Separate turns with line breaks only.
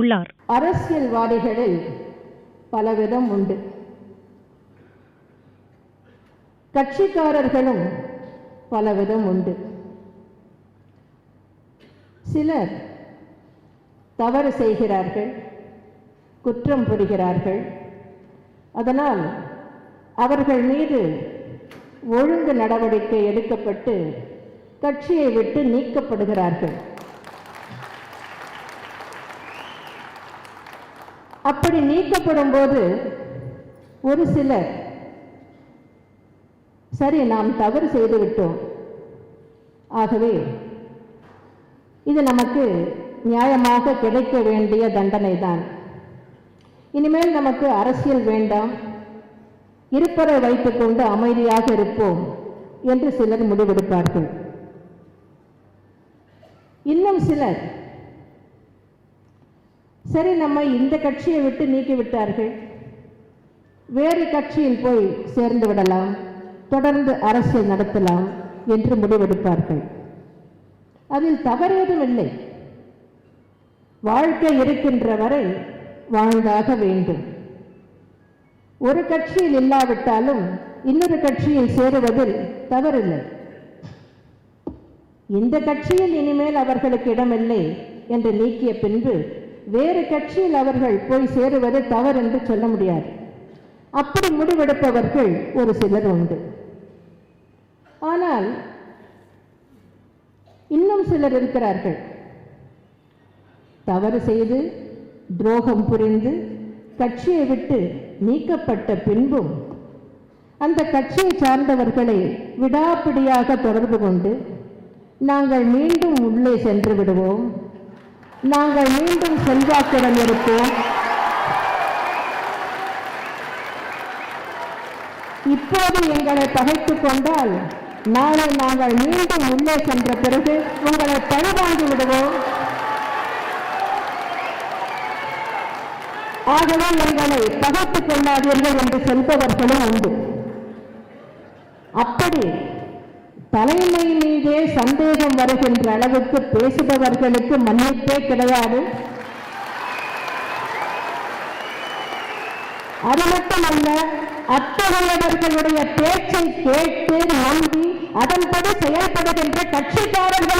கூறியுள்ளார்
அரசியல்வாதிகளில் பலவிதம் உண்டு. கட்சிக்காரர்களும் பலவிதம் உண்டு. சிலர் தவறு செய்கிறார்கள் குற்றம் புரிகிறார்கள். அதனால் அவர்கள் மீது ஒழுங்கு நடவடிக்கை எடுக்கப்பட்டு கட்சியை விட்டு நீக்கப்படுகிறார்கள். அப்படி நீக்கப்படும் போது ஒரு சிலர் சரி நாம் தவறு செய்து விட்டோம் ஆகவே இது நமக்கு நியாயமாக கிடைக்க வேண்டிய தண்டனை தான் இனிமேல் நமக்கு அரசியல் வேண்டாம். இருப்பதை வைத்துக்கொண்டு அமைதியாக இருப்போம் என்று சிலர் முடிவெடுப்பார்கள். இன்னும் சிலர் சரி நம்ம இந்த கட்சியை விட்டு நீக்கி விட்டார்கள். வேறு கட்சியில் போய் சேர்ந்து விடலாம். தொடர்ந்து அரசியல் நடத்தலாம் என்று முடிவெடுப்பார்கள். அதில் தவறேதும் இல்லை. வாழ்க்கை இருக்கின்ற வரை வாழ்ந்தாக வேண்டும். ஒரு கட்சியில் இல்லாவிட்டாலும் இன்னொரு கட்சியில் சேருவதில் தவறில்லை. இந்த கட்சியில் இனிமேல் அவர்களுக்கு இடமில்லை என்று நீக்கிய பின்பு வேறு கட்சியில் அவர்கள் போய் சேருவது தவறு என்று சொல்ல முடியாது. அப்படி முடிவெடுப்பவர்கள் ஒரு சிலர் உண்டு. ஆனால் இன்னும் சிலர் இருக்கிறார்கள். தவறு செய்து துரோகம் புரிந்து கட்சியை விட்டு நீக்கப்பட்ட பின்பும் அந்த கட்சியை சார்ந்தவர்களை விடாப்பிடியாக தொடர்பு கொண்டு நாங்கள் மீண்டும் உள்ளே சென்று விடுவோம். நாங்கள் மீண்டும் செல்வாக்குடன் இருப்போம். இப்போது எங்களை பகைத்துக் கொண்டால் நாளை நாங்கள் மீண்டும் உள்ளே சென்ற பிறகு உங்களை பழிவாங்கி விடுவோம். ஆகவே எங்களை பகைத்துக் கொள்ளாதீர்கள் என்று சொல்பவர்களும் உண்டு. அப்படி தலைமை மீதே சந்தேகம் வருகின்ற அளவுக்கு பேசுபவர்களுக்கு மன்னிப்பே கிடையாது. அது மட்டுமல்ல அத்தகையவர்களுடைய பேச்சை கேட்டு நம்பி அதன்படி செயல்படுகின்ற கட்சிக்காரர்கள்